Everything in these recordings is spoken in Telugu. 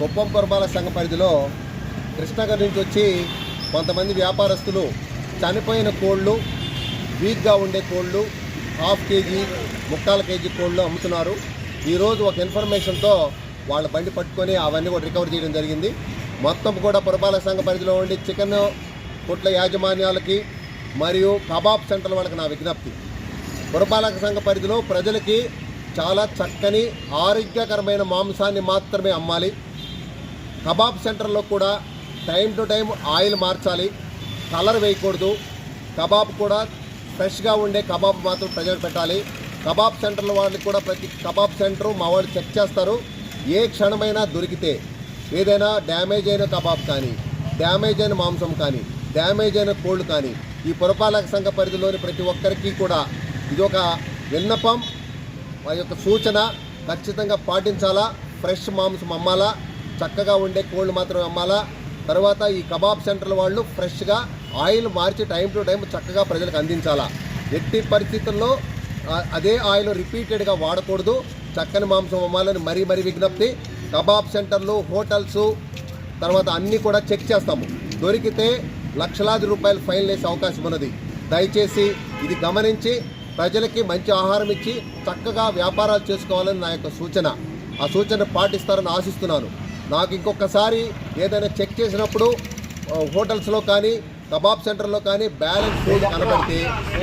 కుప్పం పురపాలక సంఘ పరిధిలో కృష్ణగర్ నుంచి వచ్చి కొంతమంది వ్యాపారస్తులు చనిపోయిన కోళ్ళు వీక్గా ఉండే కోళ్ళు హాఫ్ కేజీ ముక్కాల కేజీ కోళ్ళు అమ్ముతున్నారు. ఈరోజు ఒక ఇన్ఫర్మేషన్తో వాళ్ళ బండి పట్టుకొని అవన్నీ కూడా రికవర్ చేయడం జరిగింది. మొత్తం కూడా పురపాలక సంఘ పరిధిలో ఉండి చికెన్ కొట్ల యాజమాన్యాలకి మరియు కబాబ్ సెంటర్ వాళ్ళకి నా విజ్ఞప్తి. పురపాలక సంఘ పరిధిలో ప్రజలకి చాలా చక్కని ఆరోగ్యకరమైన మాంసాన్ని మాత్రమే అమ్మాలి. కబాబ్ సెంటర్లో కూడా టైం టు టైం ఆయిల్ మార్చాలి కలర్ వేయకూడదు. కబాబ్ కూడా ఫ్రెష్గా ఉండే కబాబ్ మాత్రం ప్రజలు పెట్టాలి. కబాబ్ సెంటర్ల వాళ్ళకి కూడా ప్రతి కబాబ్ సెంటర్ మా వాళ్ళు చెక్ చేస్తారు. ఏ క్షణమైనా దొరికితే ఏదైనా డ్యామేజ్ అయిన కబాబ్ కానీ డ్యామేజ్ అయిన మాంసం కానీ డ్యామేజ్ అయిన కోళ్ళు కానీ ఈ పురపాలక సంఘ పరిధిలోని ప్రతి ఒక్కరికి కూడా ఇది ఒక విన్నపం వారి యొక్క సూచన. ఖచ్చితంగా పాటించాలా ఫ్రెష్ మాంసం అమ్మాలా. చక్కగా ఉండే కోళ్ళు మాత్రమే అమ్మాలా? తర్వాత ఈ కబాబ్ సెంటర్ల వాళ్ళు ఫ్రెష్గా ఆయిల్ మార్చి టైం టు టైం చక్కగా ప్రజలకు అందించాలా? ఎట్టి పరిస్థితుల్లో అదే ఆయిల్ రిపీటెడ్గా వాడకూడదు. చక్కని మాంసం అమ్మాలని మరీ మరీ విజ్ఞప్తి. కబాబ్ సెంటర్లు హోటల్స్ తర్వాత అన్నీ కూడా చెక్ చేస్తాము. దొరికితే లక్షలాది రూపాయలు ఫైన్ వేసే అవకాశం ఉన్నది. దయచేసి ఇది గమనించి ప్రజలకి మంచి ఆహారం ఇచ్చి చక్కగా వ్యాపారాలు చేసుకోవాలని నా యొక్క సూచన. ఆ సూచన పాటిస్తారని ఆశిస్తున్నాను. నాకు ఇంకొకసారి ఏదైనా చెక్ చేసినప్పుడు హోటల్స్లో కానీ కబాబ్ సెంటర్లో కానీ బ్యాలెన్స్ ఫుడ్ కనబడితే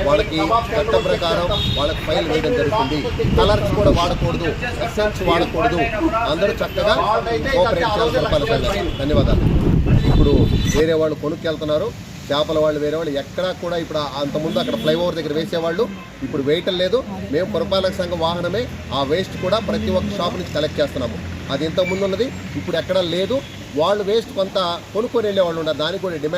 వాళ్ళకి చట్టం ప్రకారం వాళ్ళకి ఫైల్ వేయడం జరుగుతుంది. కలర్స్ కూడా వాడకూడదు ఎసెన్స్ వాడకూడదు. అందరూ చక్కగా కోఆపరేట్ చేయాల్సిన ధన్యవాదాలు. ఇప్పుడు వేరే వాళ్ళు కొనుక్కెళ్తున్నారు. చేపల వాళ్ళు వేరే వాళ్ళు. ఎక్కడా కూడా ఇప్పుడు అంతకుముందు అక్కడ ఫ్లైఓవర్ దగ్గర వేసేవాళ్ళు ఇప్పుడు వేయటం లేదు. మేము పురపాలక సంఘం వాహనమే ఆ వేస్ట్ కూడా ప్రతి ఒక్క షాప్ నుంచి కలెక్ట్ చేస్తున్నాము. అది ఇంతకుముందు ఉన్నది ఇప్పుడు ఎక్కడ లేదు. వాళ్ళు వేస్ట్ కొంత కొనుక్కొని వెళ్ళే వాళ్ళు ఉన్నారు. దానికి కూడా డిమాండ్